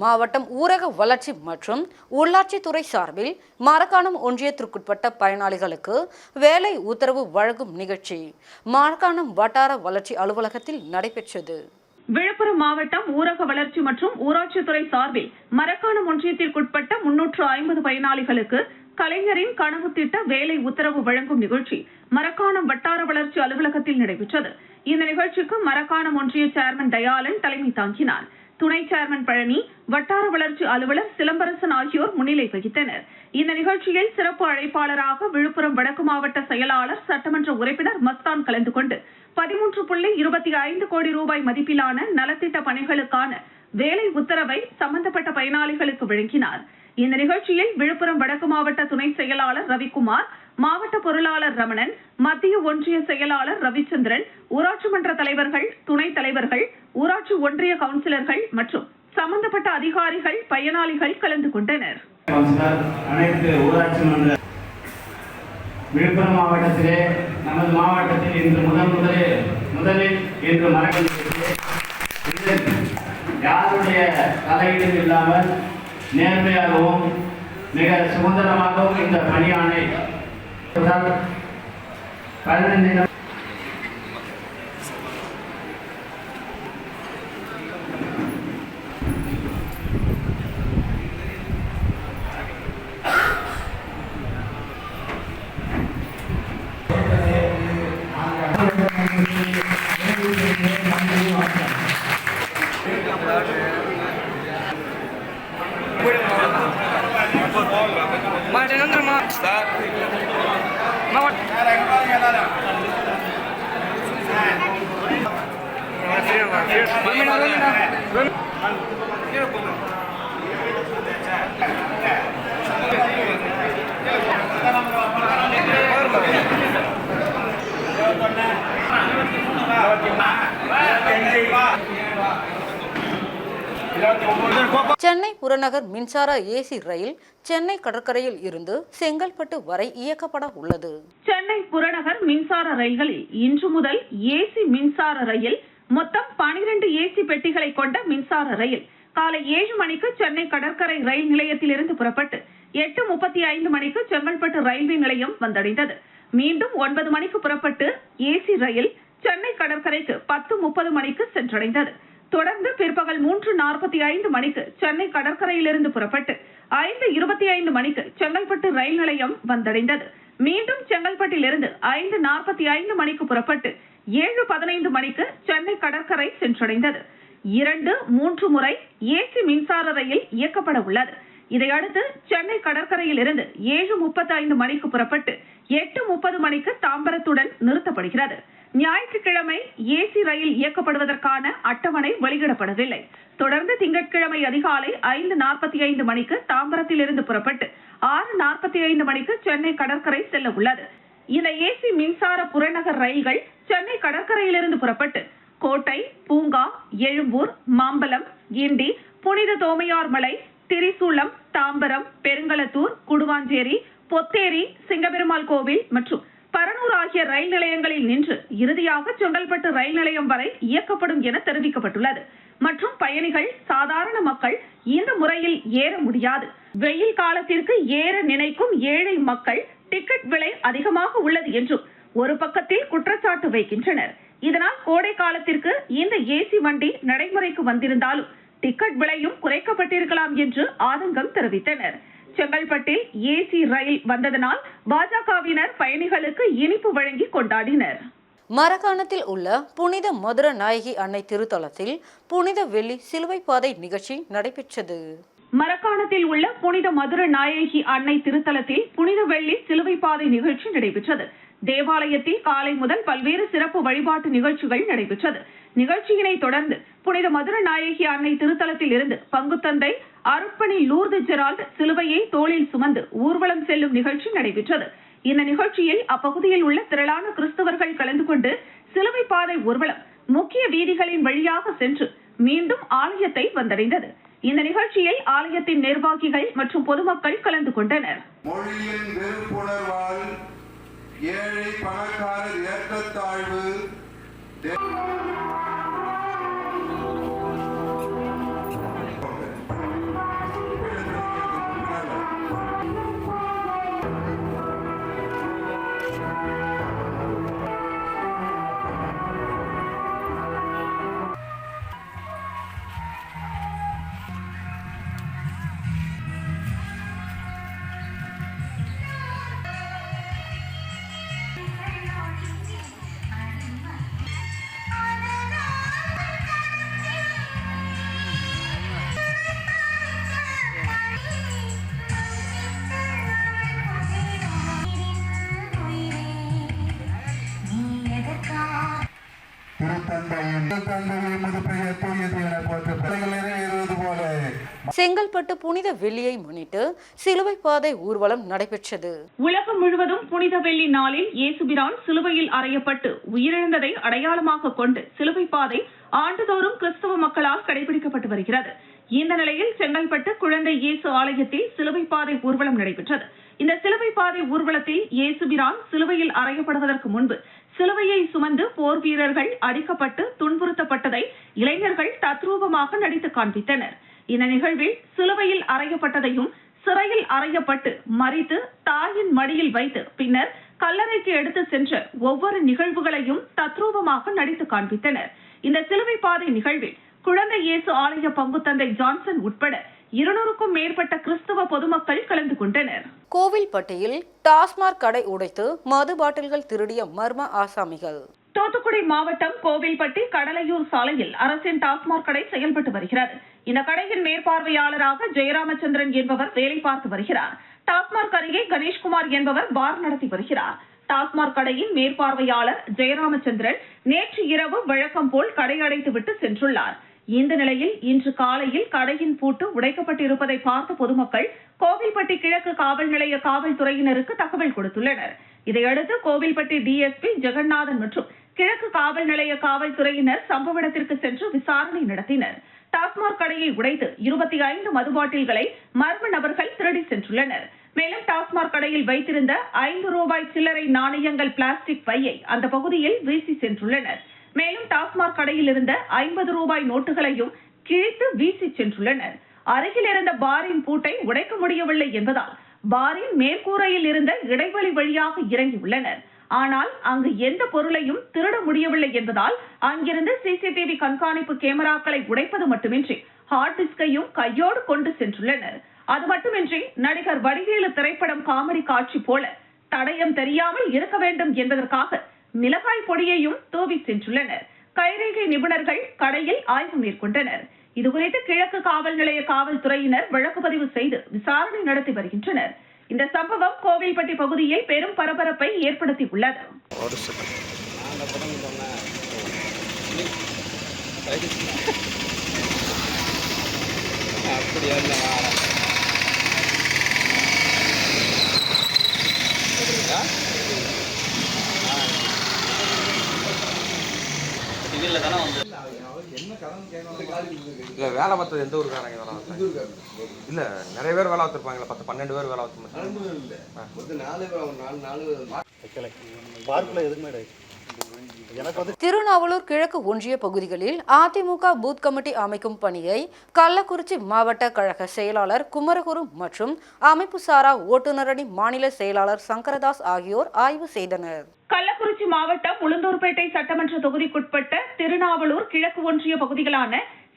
மாவட்டம் ஊரக வளர்ச்சி மற்றும் உள்ளாட்சித்துறை சார்பில் மரக்காணம் ஒன்றியத்திற்குட்பட்ட பயனாளிகளுக்கு வேலை உத்தரவு வழங்கும் நிகழ்ச்சி மரக்காணம் வட்டார வளர்ச்சி அலுவலகத்தில் நடைபெற்றது. விழுப்புரம் மாவட்டம் ஊரக வளர்ச்சி மற்றும் ஊராட்சித்துறை சார்பில் மரக்காணம் ஒன்றியத்திற்குட்பட்ட முன்னூற்று ஐம்பது பயனாளிகளுக்கு கலைஞரின் கனவு திட்ட வேலை உத்தரவு வழங்கும் நிகழ்ச்சி மரக்காணம் வட்டார வளர்ச்சி அலுவலகத்தில் நடைபெற்றது. இந்த நிகழ்ச்சிக்கு மரக்காணம் ஒன்றிய சேர்மன் தயாளன் தலைமை தாங்கினார். துணை சேர்மன் பழனி வட்டார வளர்ச்சி அலுவலர் சிலம்பரசன் ஆகியோர் முன்னிலை வகித்தனர். இந்த நிகழ்ச்சியில் சிறப்பு அழைப்பாளராக விழுப்புரம் வடக்கு மாவட்ட செயலாளர் சட்டமன்ற உறுப்பினர் மஸ்தான் கலந்து கொண்டு பதிமூன்று புள்ளி இருபத்தி ஐந்து கோடி ரூபாய் மதிப்பிலான நலத்திட்ட பணிகளுக்கான வேலை உத்தரவை சம்பந்தப்பட்ட பயனாளிகளுக்கு வழங்கினார். இந்த நிகழ்ச்சியில் விழுப்புரம் வடக்கு மாவட்ட துணை செயலாளர் ரவிக்குமார் மாவட்ட பொருளாளர் ரமணன் மத்திய ஒன்றிய செயலாளர் ரவிச்சந்திரன் ஊராட்சி மன்ற தலைவர்கள் துணைத் தலைவர்கள் ஊராட்சி ஒன்றிய கவுன்சிலர்கள் மற்றும் சம்பந்தப்பட்ட அதிகாரிகள் பயனாளிகள் கலந்து கொண்டனர். விழுப்புரம் மாவட்டத்திலே நமது மாவட்டத்தில் இன்று முதன் முதலில் முதலில் இன்று மரங்கள் யாருடைய தலையீடும் இல்லாமல் நேர்மையாகவும் மிக சுதந்திரமாகவும் இந்த பணியானை பதினைந்து நபர் Mas சென்னை புறநகர் மின்சார ஏசி ரயில் சென்னை கடற்கரையில் இருந்து செங்கல்பட்டு வரை இயக்கப்பட உள்ளது. சென்னை புறநகர் மின்சார ரயில்களில் இன்று முதல் ஏசி மின்சார ரயில் மொத்தம் 12 ஏசி பெட்டிகளை கொண்ட மின்சார ரயில் காலை ஏழு மணிக்கு சென்னை கடற்கரை ரயில் நிலையத்திலிருந்து புறப்பட்டு எட்டு முப்பத்தி ஐந்து மணிக்கு செங்கல்பட்டு ரயில்வே நிலையம் வந்தடைந்தது. மீண்டும் ஒன்பது மணிக்கு புறப்பட்டு ஏசி ரயில் சென்னை கடற்கரைக்கு பத்து முப்பது மணிக்கு சென்றடைந்தது. தொடர்ந்து பிற்பகல் மூன்று நாற்பத்தி ஐந்து மணிக்கு சென்னை கடற்கரையிலிருந்து புறப்பட்டு ஐந்து இருபத்தி ஐந்து மணிக்கு செங்கல்பட்டு ரயில் நிலையம் வந்தடைந்தது. மீண்டும் செங்கல்பட்டிலிருந்து ஐந்து நாற்பத்தி ஐந்து மணிக்கு புறப்பட்டு ஏழு பதினைந்து மணிக்கு சென்னை கடற்கரை சென்றடைந்தது. இரண்டு மூன்று முறை ஏசி மின்சார ரயில் இயக்கப்பட உள்ளது. இதையடுத்து சென்னை கடற்கரையில் இருந்து ஏழு முப்பத்தி ஐந்து மணிக்கு புறப்பட்டு எட்டு முப்பது மணிக்கு தாம்பரத்துடன் நிறுத்தப்படுகிறது. ஞாயிற்றுக்கிழமை ஏசி ரயில் இயக்கப்படுவதற்கான அட்டவணை வெளியிடப்படவில்லை. தொடர்ந்து திங்கட்கிழமை அதிகாலை ஐந்து நாற்பத்தி ஐந்து மணிக்கு தாம்பரத்திலிருந்து புறப்பட்டு ஆறு நாற்பத்தி ஐந்து மணிக்கு சென்னை கடற்கரை செல்ல உள்ளது. இந்த ஏசி மின்சார புறநகர் ரயில்கள் சென்னை கடற்கரையிலிருந்து புறப்பட்டு கோட்டை பூங்கா எழும்பூர் மாம்பலம் கிண்டி புனித தோமையார் மலை திரிசூலம் தாம்பரம் பெருங்களத்தூர் குடுவாஞ்சேரி பொத்தேரி சிங்கபெருமாள் கோவில் மற்றும் பரனூர் ஆகிய ரயில் நிலையங்களில் நின்று இறுதியாக செங்கல்பட்டு ரயில் நிலையம் வரை இயக்கப்படும் என தெரிவிக்கப்பட்டுள்ளது. மற்றும் பயணிகள் சாதாரண மக்கள் இந்த முறையில் ஏற முடியாது. வெயில் காலத்திற்கு ஏற நினைக்கும் ஏழை மக்கள் டிக்கெட் விலை அதிகமாக உள்ளது என்றும் ஒரு பக்கத்தில் குற்றச்சாட்டு வைக்கின்றனர். இதனால் கோடை காலத்திற்கு இந்த ஏசி வண்டி நடைமுறைக்கு வந்திருந்தாலும் டிக்கெட் விலையும் குறைக்கப்பட்டிருக்கலாம் என்று ஆதங்கம் தெரிவித்தனர். செங்கல்பட்டில் ஏசி ரயில் வந்ததனால் பாஜகவினர் பயணிகளுக்கு இனிப்பு வழங்கி கொண்டாடினர். மரகாணத்தில் உள்ள புனித மதுர நாயகி அன்னை திருத்தலத்தில் புனித வெள்ளி சிலுவை பாதை நிகழ்ச்சி நடைபெற்றது. மரக்காணத்தில் உள்ள புனித மதுர நாயகி அன்னை திருத்தலத்தில் புனித வெள்ளி சிலுவை பாதை நிகழ்ச்சி நடைபெற்றது. தேவாலயத்தில் காலை முதல் பல்வேறு சிறப்பு வழிபாட்டு நிகழ்ச்சிகள் நடைபெற்றது. நிகழ்ச்சியினை தொடர்ந்து புனித மதுர நாயகி அன்னை திருத்தலத்தில் இருந்து பங்குத்தந்தை அருப்பணி லூர்து ஜெரால்ட் சிலுவையை தோளில் சுமந்து ஊர்வலம் செல்லும் நிகழ்ச்சி நடைபெற்றது. இந்த நிகழ்ச்சியில் அப்பகுதியில் உள்ள திரளான கிறிஸ்தவர்கள் கலந்து கொண்டு சிலுவை பாதை ஊர்வலம் முக்கிய வீதிகளின் வழியாக சென்று மீண்டும் ஆலயத்தை வந்தடைந்தது. இந்த நிகழ்ச்சியில் ஆலயத்தின் நிர்வாகிகள் மற்றும் பொதுமக்கள் கலந்து கொண்டனர். மொழியின் வெறுப்புணர்வால் ஏழை பணக்காரர் ஏற்றத்தாழ்வு செங்கல்பட்டு புனித வெள்ளியை முன்னிட்டு சிலுவை பாதை ஊர்வலம் நடைபெற்றது. உலகம் முழுவதும் புனித வெள்ளி நாளில் இயேசுபிரான் சிலுவையில் அறையப்பட்டு உயிரிழந்ததை அடையாளமாக கொண்டு சிலுவை பாதை ஆண்டுதோறும் கிறிஸ்தவ மக்களால் கடைபிடிக்கப்பட்டு வருகிறது. இந்த நிலையில் செங்கல்பட்டு குழந்தை இயேசு ஆலயத்தில் சிலுவை பாதை ஊர்வலம் நடைபெற்றது. இந்த சிலுவை பாதை ஊர்வலத்தில் இயேசுபிரான் சிலுவையில் அறையப்படுவதற்கு முன்பு சிலுவையை சுமந்து போர் வீரர்கள் அடிக்கப்பட்டு துன்புறுத்தப்பட்டதை இளைஞர்கள் தத்ரூபமாக நடித்து காண்பித்தனர். இந்த நிகழ்வில் சிலுவையில் அறையப்பட்டதையும் சிறையில் அறையப்பட்டு மறித்து தாயின் மடியில் வைத்து பின்னர் கல்லறைக்கு எடுத்து சென்ற ஒவ்வொரு நிகழ்வுகளையும் தத்ரூபமாக நடித்து காண்பித்தனர். இந்த சிலுவை பாதை நிகழ்வில் குழந்தை இயேசு ஆலய பங்குத்தந்தை ஜான்சன் உட்பட இருநூறுக்கும் மேற்பட்ட கிறிஸ்தவ பொதுமக்கள் கலந்து கொண்டனர். கோவில்பட்டியில் டாஸ்மாக் கடை உடைத்து மது பாட்டில்கள் திருடிய மர்ம ஆசாமிகள். தூத்துக்குடி மாவட்டம் கோவில்பட்டி கடலையூர் சாலையில் அரசின் டாஸ்மாக் கடை செயல்பட்டு வருகிறது. இந்த கடையின் மேற்பார்வையாளராக ஜெயராமச்சந்திரன் என்பவர் வேலை பார்த்து வருகிறார். டாஸ்மாக் அருகே கணேஷ்குமார் என்பவர் பார் நடத்தி வருகிறார். டாஸ்மாக் கடையின் மேற்பார்வையாளர் ஜெயராமச்சந்திரன் நேற்று இரவு வழக்கம் போல் கடை அடைத்துவிட்டு சென்றுள்ளார். இந்த நிலையில் இன்று காலையில் கடையின் பூட்டு உடைக்கப்பட்டிருப்பதை பார்த்த பொதுமக்கள் கோவில்பட்டி கிழக்கு காவல் நிலைய காவல்துறையினருக்கு தகவல் கொடுத்துள்ளனர். இதையடுத்து கோவில்பட்டி டிஎஸ்பி ஜெகநாதன் மற்றும் கிழக்கு காவல் நிலைய காவல்துறையினர் சம்பவ இடத்திற்கு சென்று விசாரணை நடத்தினர். டாஸ்மாக் கடையை உடைத்து இருபத்தி ஐந்து மது பாட்டில்களை மர்ம நபர்கள் திருடி சென்றுள்ளனர். மேலும் டாஸ்மாக் கடையில் வைத்திருந்த ஐந்து ரூபாய் சில்லறை நாணயங்கள் பிளாஸ்டிக் பையை அந்த பகுதியில் வீசி சென்றுள்ளனர். மேலும் டாஸ்மாக் கடையில் இருந்த ஐம்பது ரூபாய் நோட்டுகளையும் கிழித்து வீசி சென்றுள்ளனர். அருகில் இருந்த பாரின் பூட்டை உடைக்க முடியவில்லை என்பதால் பாரின் மேற்கூரையில் இருந்த இடைவெளி வழியாக இறங்கியுள்ளனர். ஆனால் அங்கு எந்த பொருளையும் திருட முடியவில்லை என்பதால் அங்கிருந்து சிசிடிவி கண்காணிப்பு கேமராக்களை உடைப்பது மட்டுமின்றி ஹார்ட் டிஸ்கையும் கையோடு கொண்டு சென்றுள்ளனர். அது மட்டுமின்றி நடிகர் வடிவேலு திரைப்படம் காமெடி காட்சி போல தடயம் தெரியாமல் இருக்க வேண்டும் என்பதற்காக மிளகாய் பொடியையும் தூவி சென்றுள்ளனர். கைரேகை நிபுணர்கள் கடையில் ஆய்வு மேற்கொண்டனர். இதுகுறித்து கிழக்கு காவல் நிலைய காவல்துறையினர் வழக்கு பதிவு செய்து விசாரணை நடத்தி வருகின்றனர். இந்த சம்பவம் கோவில்பட்டி பகுதியில் பெரும் பரபரப்பை ஏற்படுத்தி உள்ளது அப்படியா? இல்லை இதில் தானே வந்து. இல்ல வேலை பார்த்தது எந்த ஊருக்காரங்க வேலை பார்த்தாங்க? இல்ல நிறைய பேர் வேலை பார்த்துருப்பாங்களா பத்து பன்னெண்டு பேர் வேலை பார்த்து திருநாவலூர் கிழக்கு ஒன்றிய பகுதிகளில் அதிமுக பூத் கமிட்டி அமைக்கும் பணியை கள்ளக்குறிச்சி மாவட்ட கழக செயலாளர் குமரகுரு மற்றும் அமைப்பு சாரா ஓட்டுநரணி மாநில செயலாளர் சங்கரதாஸ் ஆகியோர் ஆய்வு செய்தனர். கள்ளக்குறிச்சி மாவட்டம் உளுந்தூர்பேட்டை சட்டமன்ற தொகுதிக்குட்பட்ட திருநாவலூர் கிழக்கு ஒன்றிய பகுதிகளான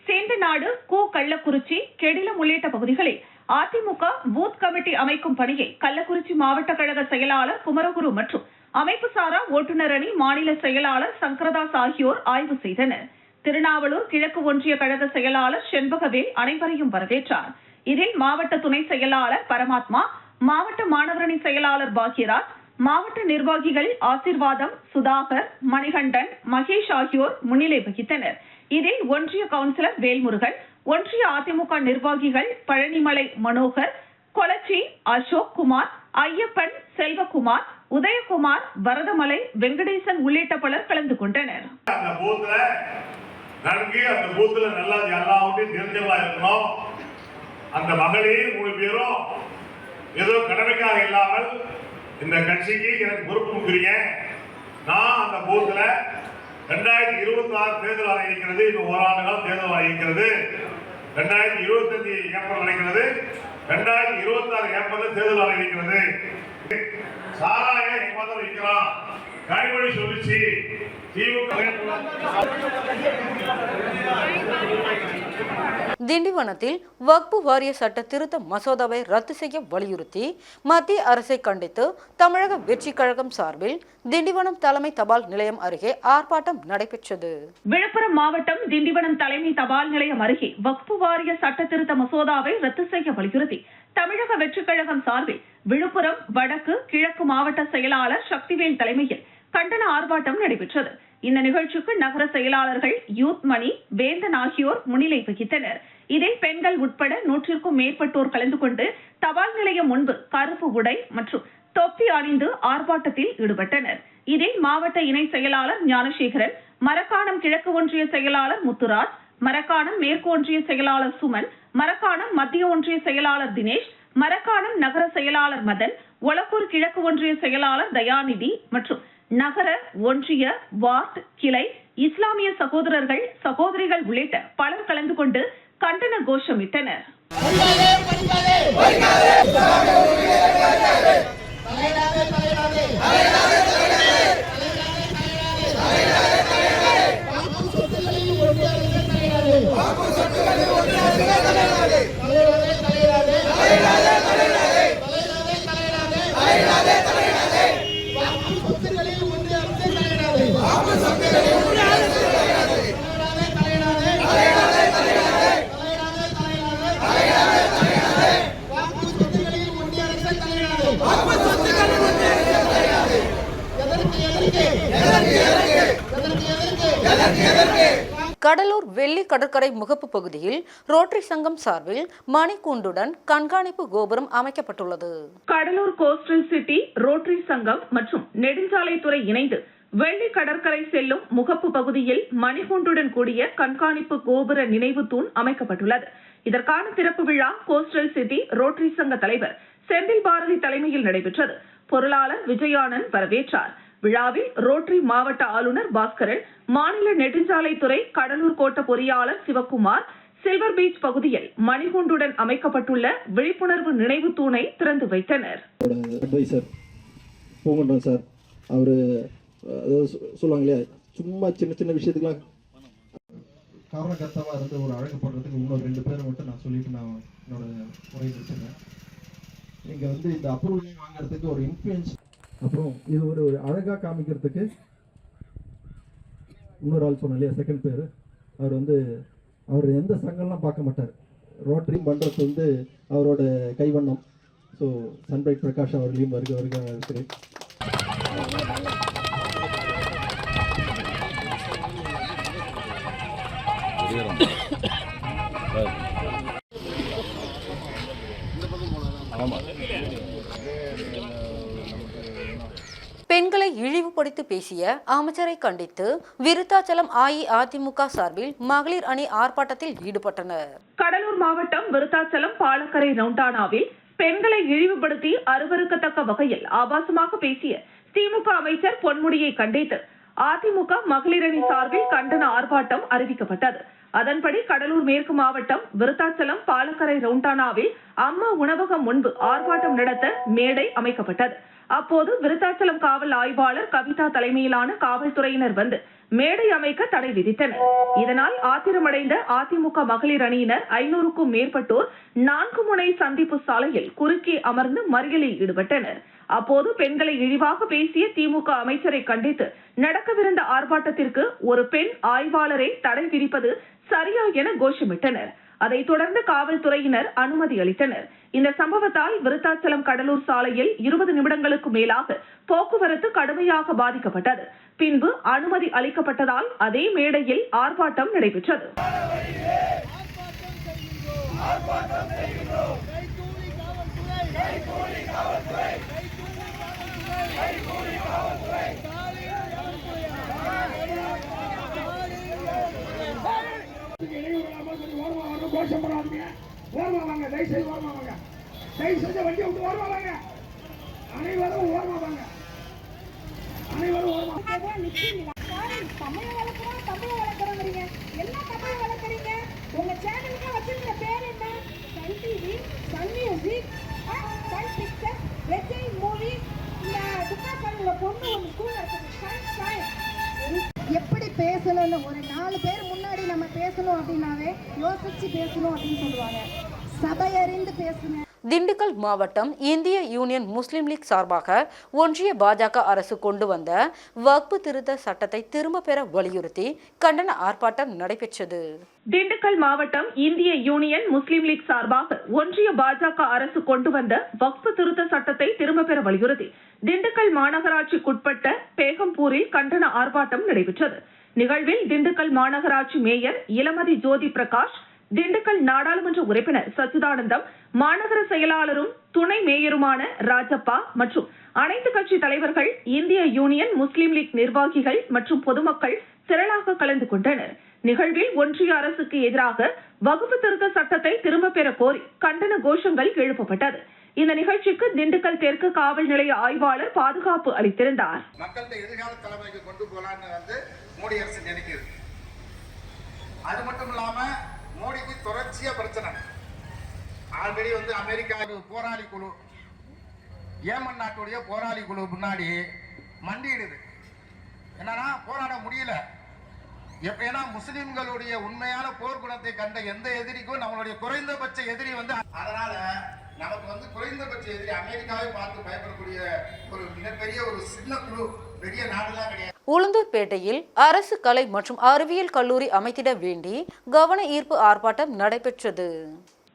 சேந்தநாடு கு கள்ளக்குறிச்சி கெடிலம் உள்ளிட்ட பகுதிகளில் அதிமுக பூத் கமிட்டி அமைக்கும் பணியை கள்ளக்குறிச்சி மாவட்ட கழக செயலாளர் குமரகுரு மற்றும் அமைப்பு சாரா ஓட்டுநர் அணி மாநில செயலாளர் சங்கரதாஸ் ஆகியோர் ஆய்வு செய்தனர். திருநாவலூர் கிழக்கு ஒன்றிய கழக செயலாளர் செண்பகவேல் அனைவரையும் வரவேற்றார். இதில் மாவட்ட துணை செயலாளர் பரமாத்மா மாவட்ட மாணவரணி செயலாளர் பாக்யராஜ் மாவட்ட நிர்வாகிகள் ஆசிர்வாதம் சுதாகர் மணிகண்டன் மகேஷ் ஆகியோர் முன்னிலை வகித்தனர். இதில் ஒன்றிய கவுன்சிலர் வேல்முருகன் ஒன்றிய அதிமுக நிர்வாகிகள் பழனிமலை மனோகர் கொளச்சி அசோக் குமார் ஐயப்பன் செல்வகுமார் உதயகுமார் வரதமலை வெங்கடேசன் உள்ளிட்ட பலர் கலந்து கொண்டனர். அந்த நன்கு அந்த பூத்துல நல்லா எல்லாவற்றையும் இருக்கணும். அந்த மகளிர் மூணு பேரும் ஏதோ கடமைக்காக இல்லாமல் இந்த கட்சிக்கு எனக்கு பொறுப்பு கொடுக்குறீங்க நான் அந்த பூத்துல ரெண்டாயிரத்தி இருபத்தி ஆறு தேர்தல் வர இருக்கிறது இன்னும் ஓராண்டு காலம் தேர்தல் வர இருக்கிறது ரெண்டாயிரத்தி இருபத்தஞ்சு ஏப்ரல் நடக்கிறது ரெண்டாயிரத்தி இருபத்தி ஆறு ஏப்ரல் தேர்தல் வர இருக்கிறது சாராயம் எங்க பார்த்தாலும் கனிமொழி சொல்லிச்சு. திமுக திண்டிவனத்தில் வக்பு வாரிய சட்ட திருத்த மசோதாவை ரத்து செய்ய வலியுறுத்தி மத்திய அரசை கண்டித்து தமிழக வெற்றிக் கழகம் சார்பில் திண்டிவனம் தலைமை தபால் நிலையம் அருகே ஆர்ப்பாட்டம் நடைபெற்றது. விழுப்புரம் மாவட்டம் திண்டிவனம் தலைமை தபால் நிலையம் அருகே வக்பு வாரிய சட்ட திருத்த மசோதாவை ரத்து செய்ய வலியுறுத்தி தமிழக வெற்றிக் கழகம் சார்பில் விழுப்புரம் வடக்கு கிழக்கு மாவட்ட செயலாளர் சக்திவேல் தலைமையில் கண்டன ஆர்ப்பாட்டம் நடைபெற்றது. இந்த நிகழ்ச்சிக்கு நகர செயலாளர்கள் யூத் மணி வேந்தன் ஆகியோர் முன்னிலை வகித்தனர். இதில் பெண்கள் உட்பட நூற்றிற்கும் மேற்பட்டோர் கலந்து கொண்டு தபால் நிலையம் முன்பு கருப்பு உடை மற்றும் தொப்பி அணிந்து ஆர்ப்பாட்டத்தில் ஈடுபட்டனர். இதில் மாவட்ட இணை செயலாளர் ஞானசேகரன் மரக்காணம் கிழக்கு ஒன்றிய செயலாளர் முத்துராஜ் மரக்காணம் மேற்கு ஒன்றிய செயலாளர் சுமன் மரக்காணம் மத்திய ஒன்றிய செயலாளர் தினேஷ் மரக்காணம் நகர செயலாளர் மதன் ஒலக்கூர் கிழக்கு ஒன்றிய செயலாளர் தயாநிதி மற்றும் நகர ஒன்றிய வார்டு கிளை இஸ்லாமிய சகோதரர்கள் சகோதரிகள் உள்ளிட்ட பலர் கலந்து கொண்டு கண்டன கோஷமிட்டனர் கடலூர் வெள்ளி கடற்கரை முகப்பு பகுதியில் ரோட்டரி சங்கம் சார்பில் மணிக்கூண்டுடன் கண்காணிப்பு கோபுரம் அமைக்கப்பட்டுள்ளது. கடலூர் கோஸ்டல் சிட்டி ரோட்டரி சங்கம் மற்றும் நெடுஞ்சாலைத்துறை இணைந்து வெள்ளி கடற்கரை செல்லும் முகப்பு பகுதியில் மணிகூண்டுடன் கூடிய கண்காணிப்பு கோபுர நினைவு தூண் அமைக்கப்பட்டுள்ளது. இதற்கான திறப்பு விழா கோஸ்டல் சிட்டி ரோட்டரி சங்க தலைவர் செந்தில் பாரதி தலைமையில் நடைபெற்றது. பொருளாளர் விஜயானந்த் வரவேற்றார். விழாவில் ரோட்டரி மாவட்ட ஆளுநர் பாஸ்கரன் மாநில நெடுஞ்சாலைத்துறை கடலூர் கோட்ட பொறியாளர் சிவக்குமார் சில்வர் பீச் பகுதியில் மணிகுண்டுடன் அமைக்கப்பட்டுள்ள விழிப்புணர்வு நினைவு தூணை திறந்து வைத்தனர். அட்வைசர் பூங்குன்றம் சார் அவர் சொல்லுவாங்க இல்லையா? சும்மா சின்ன சின்ன விஷயத்துக்குலாம் காரணகர்த்தாவாக இருந்து ஒரு அழகு போடுறதுக்கு இன்னொரு ரெண்டு பேரை மட்டும் நான் சொல்லிட்டு நான் என்னோட உரையை முடிச்சிடுறேன். இங்கே வந்து இந்த அப்ரூவல் வாங்குறதுக்கு ஒரு இன்ஃப்ளூயன்ஸ் அப்புறம் இது ஒரு ஒரு அழகாக காமிக்கிறதுக்கு இன்னொரு ஆள் சொன்னேன் இல்லையா செகண்ட் பேர். அவர் வந்து அவர் எந்த சங்கம்லாம் பார்க்க மாட்டார். ரோட்டரி பண்ணுறது வந்து அவரோட கைவண்ணம். ஸோ சன்பிரைட் பிரகாஷ் அவர்களையும் வருக வருக இருக்கிறேன் ஆமாம் இழிவுபடுத்தி பேசிய அமைச்சரை கண்டித்து விருத்தாச்சலம் அஇஅதிமுக சார்பில் மகளிர் அணி ஆர்ப்பாட்டத்தில் ஈடுபட்டனர். கடலூர் மாவட்டம் விருத்தாச்சலம் பாலக்கரை ரவுண்டானாவில் பெண்களை இழிவுபடுத்தி அருவருக்கத்தக்க வகையில் ஆபாசமாக பேசிய திமுக அமைச்சர் பொன்முடியை கண்டித்து அதிமுக மகளிர் அணி சார்பில் கண்டன ஆர்ப்பாட்டம் அறிவிக்கப்பட்டது. அதன்படி கடலூர் மேற்கு மாவட்டம் விருத்தாச்சலம் பாலக்கரை ரவுண்டானாவில் அம்மா உணவகம் முன்பு ஆர்ப்பாட்டம் நடத்த மேடை அமைக்கப்பட்டது. அப்போது விருத்தாச்சலம் காவல் ஆய்வாளர் கவிதா தலைமையிலான காவல்துறையினர் வந்து மேடை அமைக்க தடை விதித்தனர். இதனால் ஆத்திரமடைந்த அதிமுக மகளிர் அணியினர் ஐநூறுக்கும் மேற்பட்டோர் நான்கு முனை சந்திப்பு சாலையில் குறுக்கே அமர்ந்து மறியலில் ஈடுபட்டனர். அப்போது பெண்களை இழிவாக பேசிய திமுக அமைச்சரை கண்டித்து நடக்கவிருந்த ஆர்ப்பாட்டத்திற்கு ஒரு பெண் ஆய்வாளரை தடை விதிப்பது சரியா என கோஷமிட்டனர். அதைத் தொடர்ந்து காவல்துறையினர் அனுமதி அளித்தனர். இந்த சம்பவத்தால் விருத்தாச்சலம் கடலூர் சாலையில் இருபது நிமிடங்களுக்கு மேலாக போக்குவரத்து கடுமையாக பாதிக்கப்பட்டது. பின்பு அனுமதி அளிக்கப்பட்டதால் அதே மேடையில் ஆர்ப்பாட்டம் நடைபெற்றது. கோஷம் வாங்க தயவு செய்து வாங்க தயவு செஞ்சு வண்டியை விட்டு ஓரமா அனைவரும் ஓரமா அனைவரும் ஓரமா தமிழ் வளர்க்குறோம் வளர்க்குறோங்கிறீங்க. என்ன தமிழ் வளர்க்குறீங்க? உங்க சேனலுக்கு வச்சிருந்த பேர் என்ன? Sun TV Sun music Sun picture Vijay movie. இந்த துப்பாக்கல்ல பொண்ணு ஒன்று கூட இருக்குது. சன் எப்படி பேசணும்னு ஒரு நாலு பேர் முன்னாடி நம்ம பேசணும் அப்படின்னாவே யோசிச்சு பேசணும் அப்படின்னு சொல்லுவாங்க. சபையறிந்து பேசுங்க. திண்டுக்கல் மாவட்டம் இந்திய யூனியன் முஸ்லீம் லீக் சார்பாக ஒன்றிய பாஜக அரசு கொண்டு வந்த வக்பு திருத்த சட்டத்தை திரும்ப பெற வலியுறுத்தி கண்டன ஆர்ப்பாட்டம் நடைபெற்றது. திண்டுக்கல் மாவட்டம் இந்திய யூனியன் முஸ்லீம் லீக் சார்பாக ஒன்றிய பாஜக அரசு கொண்டு வந்த வக்பு திருத்த சட்டத்தை திரும்ப பெற வலியுறுத்தி திண்டுக்கல் மாநகராட்சிக்குட்பட்ட பேகம்பூரில் கண்டன ஆர்ப்பாட்டம் நடைபெற்றது. நிகழ்வில் திண்டுக்கல் மாநகராட்சி மேயர் இளமதி ஜோதி பிரகாஷ் திண்டுக்கல் நாடாளுமன்ற உறுப்பினர் சச்சிதானந்தம் மாநகர செயலாளரும் துணை மேயருமான ராஜப்பா மற்றும் அனைத்து கட்சி தலைவர்கள் இந்திய யூனியன் முஸ்லீம் லீக் நிர்வாகிகள் மற்றும் பொதுமக்கள் திரளாக கலந்து கொண்டனர். நிகழ்வில் ஒன்றிய அரசுக்கு எதிராக வகுப்பு திருத்த சட்டத்தை திரும்ப பெற கோரி கண்டன கோஷங்கள் எழுப்பப்பட்டது. இந்த நிகழ்ச்சிக்கு திண்டுக்கல் தெற்கு காவல் நிலைய ஆய்வாளர் பாதுகாப்பு அளித்திருந்தார். மக்கள்கிட்ட எதிர்கால தலைமைக்கு கொண்டு போகலான்னு வந்து மோடி அரசு நினைக்கிறது அது மட்டும் இல்லாம மோடிக்கு தொடர்ச்சியா பிரச்சனை. ஆல்ரெடி வந்து அமெரிக்கா போராளி குழு ஏமன் நாட்டுடைய போராளி குழு முன்னாடி மண்டியிடுது. என்னன்னா போராட முடியல. எப்ப ஏன்னா முஸ்லிம்களுடைய உண்மையான போர்க்குணத்தை கண்ட எந்த எதிரிக்கும் நம்மளுடைய குறைந்தபட்ச எதிரி வந்து அதனால நமக்கு வந்து குறைந்தபட்ச எதிரி அமெரிக்காவை பார்த்து பயப்படக்கூடிய ஒரு மிகப்பெரிய ஒரு சின்ன குழு பெரிய நாடுலாம் கிடையாது. உளுந்தூர்பேட்டையில் அரசு கலை மற்றும் அறிவியல் கல்லூரி அமைத்திட வேண்டி கவன ஈர்ப்பு ஆர்ப்பாட்டம் நடைபெற்றது.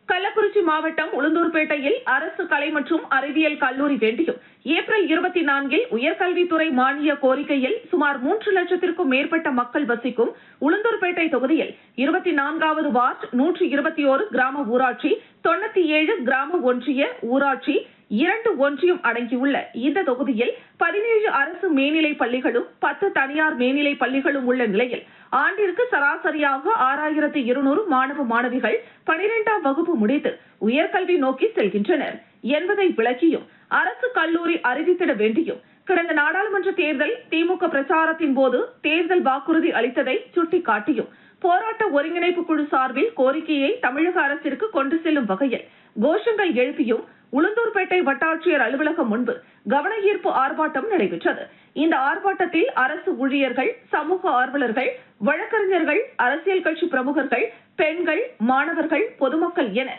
கள்ளக்குறிச்சி மாவட்டம் உளுந்தூர்பேட்டையில் அரசு கலை மற்றும் அறிவியல் கல்லூரி வேண்டியும் ஏப்ரல் இருபத்தி நான்கில் உயர்கல்வித்துறை மானிய கோரிக்கையில் சுமார் மூன்று லட்சத்திற்கும் மேற்பட்ட மக்கள் வசிக்கும் உளுந்தூர்பேட்டை தொகுதியில் இருபத்தி நான்காவது வார்டு நூற்றி இருபத்தி ஓரு கிராம ஊராட்சி தொண்ணூத்தி ஏழு கிராம ஒன்றிய ஊராட்சி இரண்டு ஒன்றியம் அடங்கியுள்ள இந்த தொகுதியில் பதினேழு அரசு மேல்நிலை பள்ளிகளும் பத்து தனியார் மேல்நிலை பள்ளிகளும் உள்ள நிலையில் ஆண்டிற்கு சராசரியாக ஆறாயிரத்து இருநூறு மாணவ மாணவிகள் பனிரெண்டாம் வகுப்பு முடித்து உயர்கல்வி நோக்கி செல்கின்றனர். என்பதை விளக்கியும் அரசு கல்லூரி அறிவித்திட வேண்டியும் கடந்த நாடாளுமன்ற தேர்தல் திமுக பிரச்சாரத்தின் போது தேர்தல் வாக்குறுதி அளித்ததை சுட்டிக்காட்டியும் போராட்ட ஒருங்கிணைப்பு குழு சார்பில் கோரிக்கையை தமிழக அரசிற்கு கொண்டு செல்லும் வகையில் கோஷங்கள் எழுப்பியும் உளுந்தூர்பேட்டை வட்டாட்சியர் அலுவலகம் முன்பு கவன ஈர்ப்பு ஆர்ப்பாட்டம் நடைபெற்றது. இந்த ஆர்ப்பாட்டத்தில் அரசு ஊழியர்கள் சமூக ஆர்வலர்கள் வழக்கறிஞர்கள் அரசியல் கட்சி பிரமுகர்கள் பெண்கள் மாணவர்கள் பொதுமக்கள் என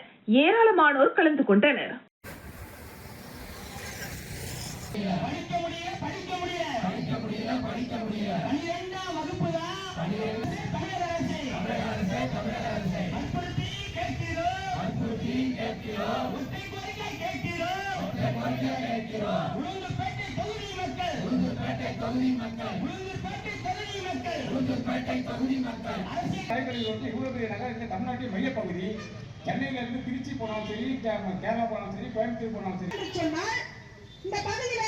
ஏராளமானோர் கலந்து கொண்டனர். காய்கறி வந்து இவ்வளவு பெரிய நகரம் இந்த தமிழ்நாட்டின் மையப்பகுதி சென்னையில இருந்து திருச்சி போனாலும் சரி கேரளா போனாலும் சரி கோயம்புத்தூர் போனாலும் சரி. சொன்னால் இந்த பகுதியில